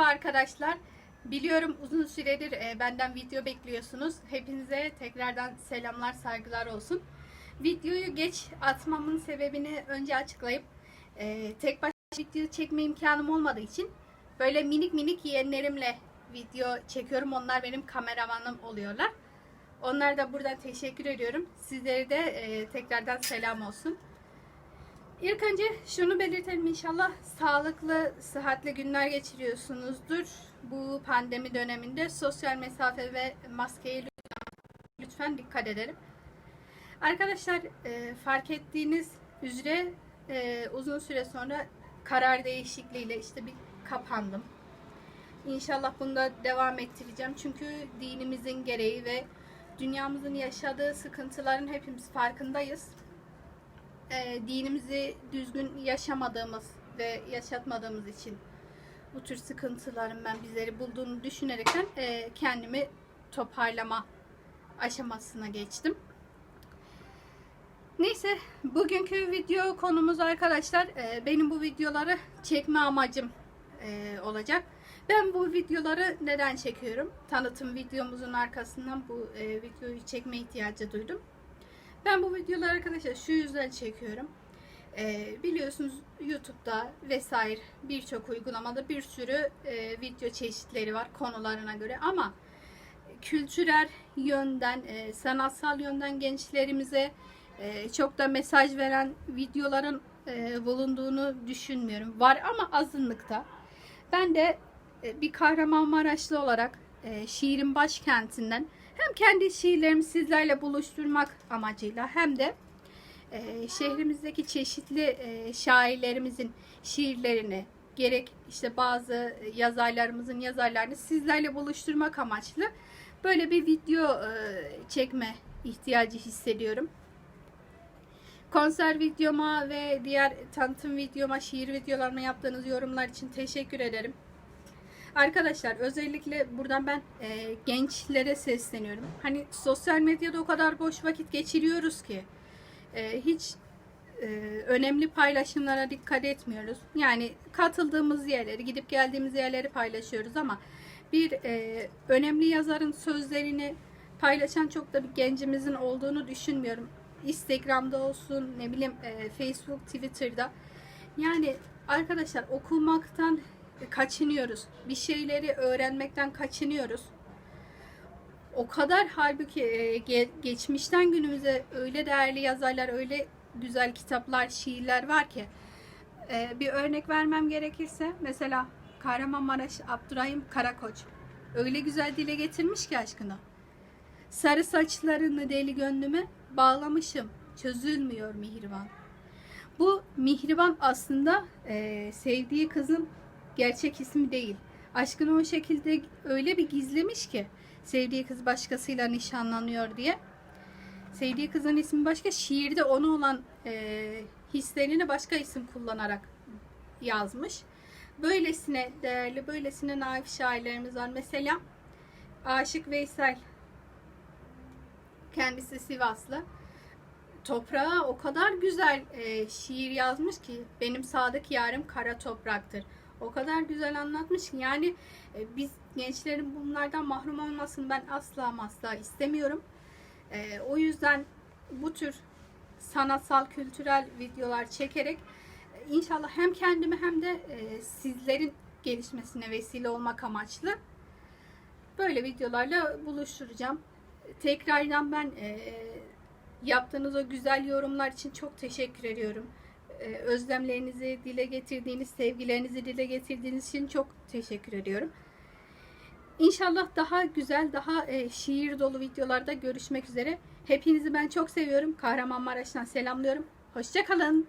Merhaba arkadaşlar. Biliyorum uzun süredir e, benden video bekliyorsunuz. Hepinize tekrardan selamlar, saygılar olsun. Videoyu geç atmamın sebebini önce açıklayıp e, tek başına video çekme imkanım olmadığı için böyle minik minik yeğenlerimle video çekiyorum. Onlar benim kameramanım oluyorlar. Onlara da buradan teşekkür ediyorum. Sizlere de e, tekrardan selam olsun. İlk önce şunu belirtelim inşallah sağlıklı, sıhhatli günler geçiriyorsunuzdur. Bu pandemi döneminde sosyal mesafe ve maskeye lütfen, dikkat edelim. Arkadaşlar e, fark ettiğiniz üzere e, uzun süre sonra karar değişikliğiyle işte bir kapandım. İnşallah bunu da devam ettireceğim. Çünkü dinimizin gereği ve dünyamızın yaşadığı sıkıntıların hepimiz farkındayız e, dinimizi düzgün yaşamadığımız ve yaşatmadığımız için bu tür sıkıntıların ben bizleri bulduğunu düşünerekten e, kendimi toparlama aşamasına geçtim. Neyse bugünkü video konumuz arkadaşlar e, benim bu videoları çekme amacım e, olacak. Ben bu videoları neden çekiyorum? Tanıtım videomuzun arkasından bu e, videoyu çekme ihtiyacı duydum. Ben bu videoları arkadaşlar şu yüzden çekiyorum. Ee, biliyorsunuz YouTube'da vesaire birçok uygulamada bir sürü e, video çeşitleri var konularına göre ama kültürel yönden, e, sanatsal yönden gençlerimize e, çok da mesaj veren videoların e, bulunduğunu düşünmüyorum. Var ama azınlıkta. Ben de e, bir Kahramanmaraşlı olarak e, şiirin başkentinden hem kendi şiirlerimi sizlerle buluşturmak amacıyla hem de e, şehrimizdeki çeşitli e, şairlerimizin şiirlerini gerek işte bazı yazarlarımızın yazarlarını sizlerle buluşturmak amaçlı böyle bir video e, çekme ihtiyacı hissediyorum. Konser videoma ve diğer tanıtım videoma, şiir videolarıma yaptığınız yorumlar için teşekkür ederim. Arkadaşlar özellikle buradan ben e, gençlere sesleniyorum. Hani sosyal medyada o kadar boş vakit geçiriyoruz ki e, hiç e, önemli paylaşımlara dikkat etmiyoruz. Yani katıldığımız yerleri, gidip geldiğimiz yerleri paylaşıyoruz ama bir e, önemli yazarın sözlerini paylaşan çok da bir gencimizin olduğunu düşünmüyorum. Instagram'da olsun, ne bileyim e, Facebook, Twitter'da. Yani arkadaşlar okumaktan kaçınıyoruz. Bir şeyleri öğrenmekten kaçınıyoruz. O kadar halbuki e, geçmişten günümüze öyle değerli yazarlar, öyle güzel kitaplar, şiirler var ki. E, bir örnek vermem gerekirse mesela Kahramanmaraş Abdurrahim Karakoç öyle güzel dile getirmiş ki aşkına. Sarı saçlarını deli gönlüme bağlamışım, çözülmüyor mihriban. Bu mihriban aslında e, sevdiği kızın gerçek ismi değil. Aşkını o şekilde öyle bir gizlemiş ki sevdiği kız başkasıyla nişanlanıyor diye. Sevdiği kızın ismi başka, şiirde onu olan e, hislerini başka isim kullanarak yazmış. Böylesine değerli, böylesine naif şairlerimiz var. Mesela Aşık Veysel, kendisi Sivaslı. Toprağa o kadar güzel e, şiir yazmış ki benim sadık yarım kara topraktır o kadar güzel anlatmış ki yani e, biz gençlerin bunlardan mahrum olmasını ben asla asla istemiyorum. E, o yüzden bu tür sanatsal, kültürel videolar çekerek e, inşallah hem kendimi hem de e, sizlerin gelişmesine vesile olmak amaçlı böyle videolarla buluşturacağım. Tekrardan ben e, yaptığınız o güzel yorumlar için çok teşekkür ediyorum. E, özlemlerinizi dile getirdiğiniz, sevgilerinizi dile getirdiğiniz için çok teşekkür ediyorum. İnşallah daha güzel, daha e, şiir dolu videolarda görüşmek üzere. Hepinizi ben çok seviyorum. Kahramanmaraş'tan selamlıyorum. Hoşçakalın.